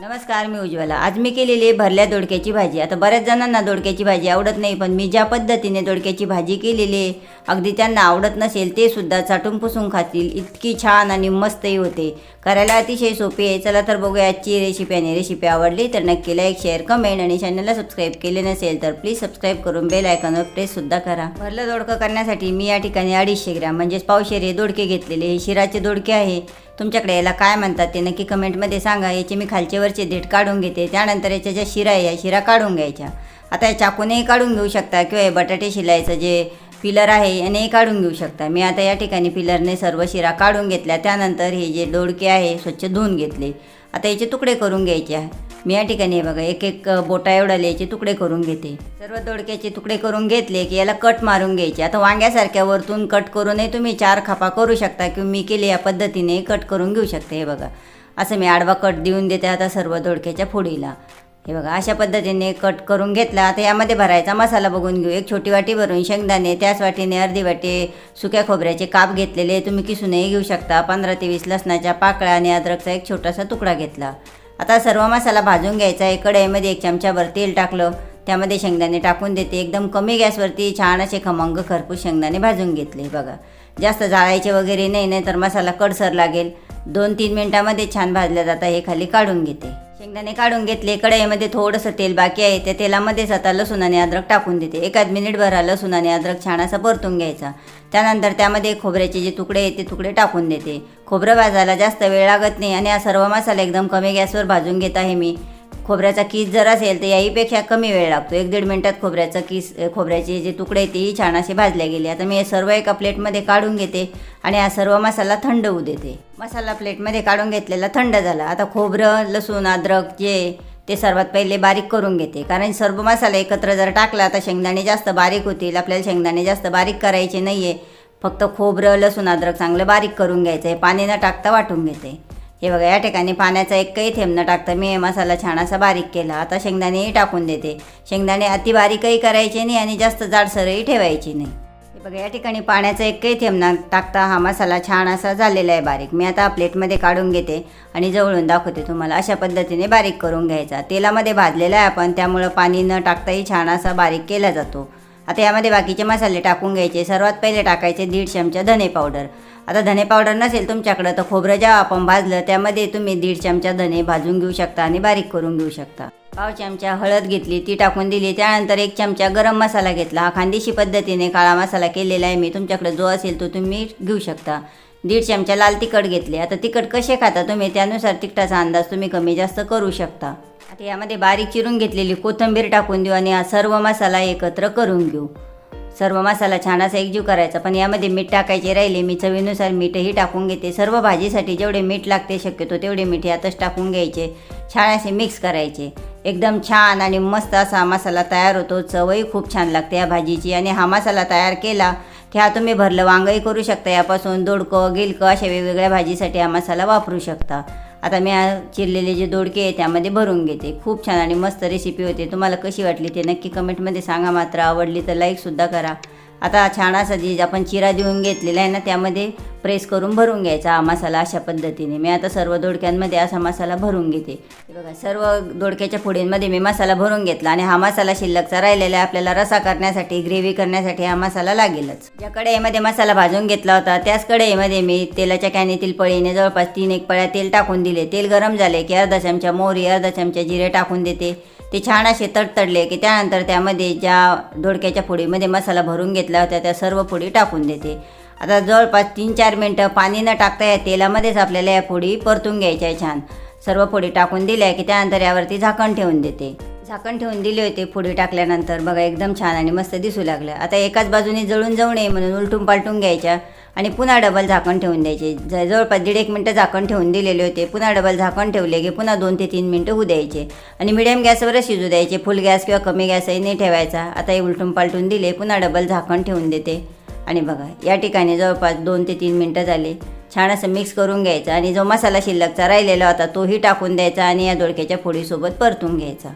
नमस्कार मी उज्ज्वला. आज मी केलेली आहे भरल्या दोडक्याची भाजी. आता बऱ्याच जणांना दोडक्याची भाजी आवडत नाही पण मी ज्या पद्धतीने दोडक्याची भाजी केलेली आहे अगदी त्यांना आवडत नसेल ते सुद्धा चाटून पुसून खातील. इतकी छान आणि मस्तही होते. करायला अतिशय सोपी आहे. चला तर बघूया आजची रेसिपी आणि रेसिपी आवडली तर नक्की लाईक शेअर कमेंट आणि चॅनलला सबस्क्राईब केले नसेल तर प्लीज सबस्क्राईब करून बेल आयकॉनवर प्रेससुद्धा करा. भरलं दोडकं करण्यासाठी मी या ठिकाणी अडीचशे ग्रॅम म्हणजेच पावशेरे दोडके घेतलेले हे शिराचे दोडके आहे. तुमच्याकडे याला काय म्हणतात ते नक्की कमेंटमध्ये सांगा. याचे मी खालचे वरचे देठ काढून घेते. त्यानंतर याच्या ज्या शिरा आहे या शिरा काढून घ्यायच्या. आता या चाकूनेही काढून घेऊ शकता किंवा हे बटाटे शिलायचं जे पिलर आहे यानेही काढून घेऊ शकता. मी आता या ठिकाणी पिलरने सर्व शिरा काढून घेतल्या. त्यानंतर हे जे दोडके आहे स्वच्छ धुवून घेतले. आता याचे तुकडे करून घ्यायचे आहे. मी या ठिकाणी हे बघा एक एक बोटा एवढा लिहायचे तुकडे करून घेते. सर्व दोडक्याचे तुकडे करून घेतले की याला कट मारून घ्यायचे. आता वांग्यासारख्या वरतून कट करूनही तुम्ही चार खापा करू शकता किंवा मी केले या पद्धतीने कट करून घेऊ शकते हे बघा. असं मी आडवा कट देऊन देते आता सर्व दोडक्याच्या फोडीला. हे बघा अशा पद्धतीने कट करून घेतला. आता यामध्ये भरायचा मसाला बघून घेऊ. एक छोटी वाटी भरून शेंगदाणे त्याच वाटीने अर्धी वाटी सुक्या खोबऱ्याचे काप घेतलेले तुम्ही किसूनही घेऊ शकता. पंधरा ते वीस लसणाच्या पाकळ्या आणि अद्रकचा एक छोटासा तुकडा घेतला. आता सर्व मसाला भाजून घ्यायचा. आहे कढईमध्ये एक चमच्याभर तेल टाकलं. त्यामध्ये शेंगदाणे टाकून देते. एकदम कमी गॅसवरती छान असे खमंग खरपूस शेंगदाणे भाजून घेतले. बघा. जास्त जाळायचे वगैरे नाही नाही तर मसाला कडसर लागेल. दोन तीन मिनटामध्ये छान भाजल्या जाता हे खाली काढून घेते. शेंगदाणे काढून घेतले कढईमध्ये थोडंसं तेल बाकी आहे त्या तेलामध्येच आता लसूण आणि अद्रक टाकून देते. एकाच मिनिटभर हा लसूण आणि अद्रक छान असा परतून घ्यायचा. त्यानंतर त्यामध्ये खोबऱ्याचे जे तुकडे आहेत ते तुकडे टाकून देते. खोबरं भाजायला जास्त वेळ लागत नाही आणि हा सर्व मसाला एकदम कमी गॅसवर भाजून घेत आहे मी. खोबऱ्याचा किस जर असेल तर याहीपेक्षा कमी वेळ लागतो. एक दीड मिनटात खोबऱ्याचा किस खोबऱ्याचे जे तुकडे आहेत तेही छान असे भाजले गेले. आता मी हे सर्व एका प्लेटमध्ये काढून घेते आणि हा सर्व मसाला थंड होऊ देते. मसाला प्लेटमध्ये काढून घेतलेला थंड झाला. आता खोबरं लसूण अद्रक जे ते सर्वात पहिले बारीक करून घेते. कारण सर्व मसाला एकत्र जर टाकला तर शेंगदाणे जास्त बारीक होतील. आपल्याला शेंगदाणे जास्त बारीक करायचे नाही आहे फक्त खोबरं लसूण अद्रक चांगलं बारीक करून घ्यायचं आहे पाणी न टाकता वाटून घेते. हे बघा या ठिकाणी पाण्याचा एकही थेंब न टाकता मी हे मसाला छान असा बारीक केला. आता शेंगदाणेही टाकून देते. शेंगदाणे अति बारीकही करायचे नाही आणि जास्त जाडसरही ठेवायची नाही. हे बघा या ठिकाणी पाण्याचा एकही थेंब न टाकता हा मसाला छान असा झालेला आहे बारीक. मी आता प्लेटमध्ये काढून घेते आणि जवळून दाखवते तुम्हाला. अशा पद्धतीने बारीक करून घ्यायचा. तेलामध्ये भाजलेला आहे आपण त्यामुळं पाणी न टाकताही छान असा बारीक केला जातो. आता यामध्ये बाकीचे मसाले टाकून घ्यायचे. सर्वात पहिले टाकायचे दीड चमचा धने पावडर. आता धने पावडर नसेल तुमच्याकडं तर खोबरं जेव्हा आपण भाजलं त्यामध्ये तुम्ही दीड चमचा धने भाजून घेऊ शकता आणि बारीक करून घेऊ शकता. पाव चमचा हळद घेतली ती टाकून दिली त्यानंतर एक चमचा गरम मसाला घेतला. हा खानदेशी पद्धतीने काळा मसाला केलेला आहे मी तुमच्याकडे जो असेल तो तुम्ही घेऊ शकता. दीड चमचा लाल तिखट घेतले. आता तिखट कसे खाता तुम्ही? त्यानुसार तिखटाचा अंदाज तुम्ही कमी जास्त करू शकता. आता यामध्ये बारीक चिरून घेतलेली कोथिंबीर टाकून देऊ आणि हा सर्व मसाला एकत्र करून घेऊ. सर्व मसाला छान असा एकजीव करायचा. पण यामध्ये मीठ टाकायचे राहिले मी चवीनुसार मीठही टाकून घेते. सर्व भाजीसाठी जेवढे मीठ लागते शक्यतो तेवढे मीठ यातच टाकून घ्यायचे. छान असे मिक्स करायचे. एकदम छान आणि मस्त असा मसाला तयार होतो. चवही खूप छान लागते या भाजीची. आणि हा मसाला तयार केला की हा तुम्ही भरलं वांगही करू शकता. यापासून दोडकं गिलकं अशा वेगवेगळ्या भाजीसाठी हा मसाला वापरू शकता. आता मी चिरलेले जे दोडके आहे त्यामध्ये भरून घेते. खूप छान आणि मस्त रेसिपी होते. तुम्हाला कशी वाटली ते नक्की कमेंटमध्ये सांगा मात्र. आवडली तर लाईकसुद्धा करा. आता छान असा जी आपण चिरा देऊन घेतलेला आहे ना त्यामध्ये प्रेस करून भरून घ्यायचा हा मसाला अशा पद्धतीने. मी आता सर्व दोडक्यांमध्ये असा मसाला भरून घेते. बघा सर्व दोडक्याच्या फोडींमध्ये मी मसाला भरून घेतला आणि हा मसाला शिल्लकचा राहिलेला आहे. आपल्याला रसा करण्यासाठी ग्रेव्ही करण्यासाठी हा मसाला लागेलच. ज्या कढईमध्ये मसाला भाजून घेतला होता त्याच कढईमध्ये मी तेलाच्या कॅनीतील पळीने जवळपास तीन एक पळ्या तेल टाकून दिले. तेल गरम झाले की अर्धा चमचा मोहरी अर्धा चमचा जिरे टाकून देते. ते छान असे तडतडले की त्यानंतर त्यामध्ये ज्या दोडक्याच्या पुडीमध्ये मसाला भरून घेतला होता त्या सर्व पुडी टाकून देते. आता जवळपास तीन चार मिनटं पाणी न टाकता या तेलामध्येच आपल्याला या पुडी परतून घ्यायच्या आहे छान. सर्व पुडी टाकून दिल्या की त्यानंतर यावरती झाकण ठेवून देते. झाकण ठेवून दिले होते पुडी टाकल्यानंतर बघा एकदम छान आणि मस्त दिसू लागलं. आता एकाच बाजूने जळून जाऊ नये म्हणून उलटून पालटून घ्यायच्या. आणि पुन्हा डबल झाकण ठेवून द्यायचे. ज- जवळपास दीड एक मिनटं झाकण ठेवून दिलेले होते. पुन्हा डबल झाकण ठेवले की पुन्हा दोन ते तीन मिनटं होऊ द्यायचे. आणि मिडियम गॅसवरच शिजू द्यायचे. फुल गॅस किंवा कमी गॅसही नाही ठेवायचा. आता हे उलटून पालटून दिले. पुन्हा डबल झाकण ठेवून देते. आणि बघा या ठिकाणी जवळपास दोन ते तीन मिनटं झाले. छान असं मिक्स करून घ्यायचा. आणि जो मसाला शिल्लकचा राहिलेला होता तोही टाकून द्यायचा आणि या दोडक्याच्या फोडीसोबत परतून घ्यायचा.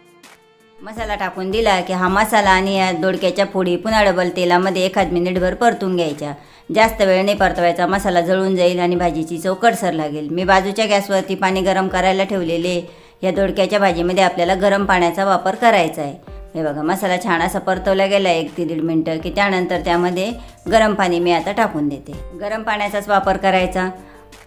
मसाला टाकून दिला की हा मसाला आणि या दोडक्याच्या फोडी पुन्हा डबल तेलामध्ये एखाद मिनिटभर परतून घ्यायच्या. जास्त वेळ नाही परतवायचा मसाला जळून जाईल आणि भाजीची चव कडसर लागेल. मी बाजूच्या गॅसवरती पाणी गरम करायला ठेवलेले या दोडक्याच्या भाजीमध्ये आपल्याला गरम पाण्याचा वापर करायचा आहे. हे बघा मसाला छान असा परतवला गेला एक ते दीड मिनटं की त्यानंतर त्यामध्ये गरम पाणी मी आता टाकून देते. गरम पाण्याचाच वापर करायचा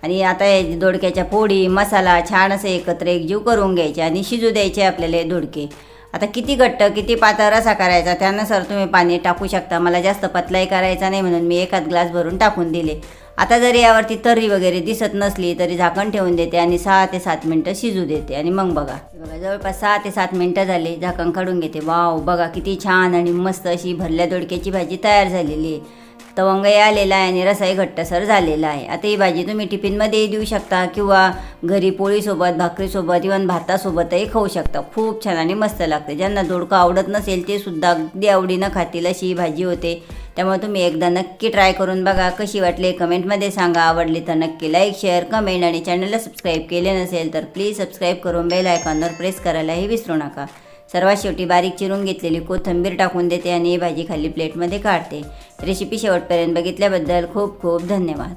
आणि आता हे दोडक्याच्या पोळी मसाला छान असं एकत्र एकजीव करून घ्यायचे आणि शिजू द्यायचे आपल्याला हे दोडके. आता किती घट्ट किती पातळ रसा करायचा? त्यानुसार तुम्ही पाणी टाकू शकता. मला जास्त पतलाही करायचा नाही म्हणून मी एकाच ग्लास भरून टाकून दिले. आता जरी यावरती तर्री वगैरे दिसत नसली तरी झाकण ठेवून देते आणि सहा ते सात मिनटं शिजू देते. आणि मग बघा. बघा जवळपास सहा ते सात मिनटं झाले. झाकण काढून घेते. वाव बघा किती छान आणि मस्त अशी भरल्या दोडक्याची भाजी तयार झालेली आहे. तवंगही आलेला आहे आणि रसाही घट्टसर झालेला आहे. आता ही भाजी तुम्ही टिफिनमध्येही देऊ शकता किंवा घरी पोळीसोबत भाकरीसोबत इवन भातासोबतही खाऊ शकता. खूप छान आणि मस्त लागते. ज्यांना दोडकं आवडत नसेल ते सुद्धा अगदी आवडीनं खातील अशी ही भाजी होते. त्यामुळे तुम्ही एकदा नक्की ट्राय करून बघा. कशी वाटली कमेंटमध्ये सांगा. आवडली तर नक्की लाईक शेअर कमेंट आणि चॅनलला सबस्क्राईब केले नसेल तर प्लीज सबस्क्राईब करून बेल आयकॉनवर प्रेस करायलाही विसरू नका. सर्वात शेवटी बारीक चिरून घेतलेली कोथिंबीर टाकून देते आणि ही भाजी खाली प्लेटमध्ये काढते. रेसिपी शेवटपर्यंत बघितल्याबद्दल खूप खूप धन्यवाद.